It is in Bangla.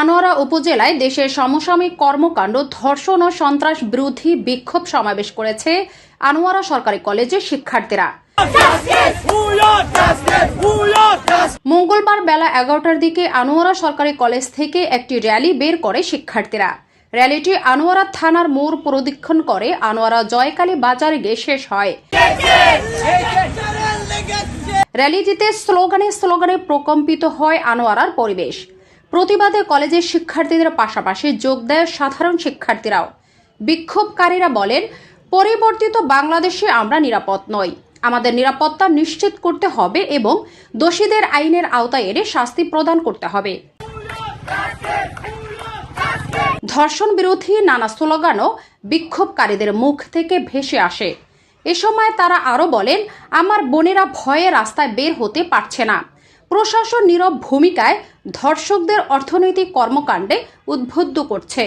আনোয়ারা উপজেলায় দেশের সমসাময়িক কর্মকাণ্ড ধর্ষণ ও সন্ত্রাস বিরোধী বিক্ষোভ সমাবেশ করেছে আনোয়ারা সরকারি কলেজের শিক্ষার্থীরা। মঙ্গলবার বেলা এগারোটার দিকে আনোয়ারা সরকারি কলেজ থেকে একটি র্যালি বের করে শিক্ষার্থীরা। র্যালিটি আনোয়ারা থানার মোড় প্রদক্ষিণ করে আনোয়ারা জয়কালী বাজারে গিয়ে শেষ হয়। র্যালিটিতে স্লোগানে স্লোগানে প্রকম্পিত হয় আনোয়ারার পরিবেশ। প্রতিবাদে কলেজের শিক্ষার্থীদের পাশাপাশি যোগ দেয় সাধারণ শিক্ষার্থীরাও। বিক্ষোভকারীরা বলেন, পরিবর্তিত বাংলাদেশে আমরা নিরাপদ নই। আমাদের নিরাপত্তা নিশ্চিত করতে হবে এবং দোষীদের আইনের আওতায় এনে শাস্তি প্রদান করতে হবে। ধর্ষণ বিরোধী নানা স্লোগানও বিক্ষোভকারীদের মুখ থেকে ভেসে আসে। এ সময় তারা আরও বলেন, আমার বোনেরা ভয়ে রাস্তায় বের হতে পারছে না। প্রশাসন নীরব ভূমিকায় ধর্ষকদের অর্থনৈতিক কর্মকাণ্ডে উদ্বুদ্ধ করছে।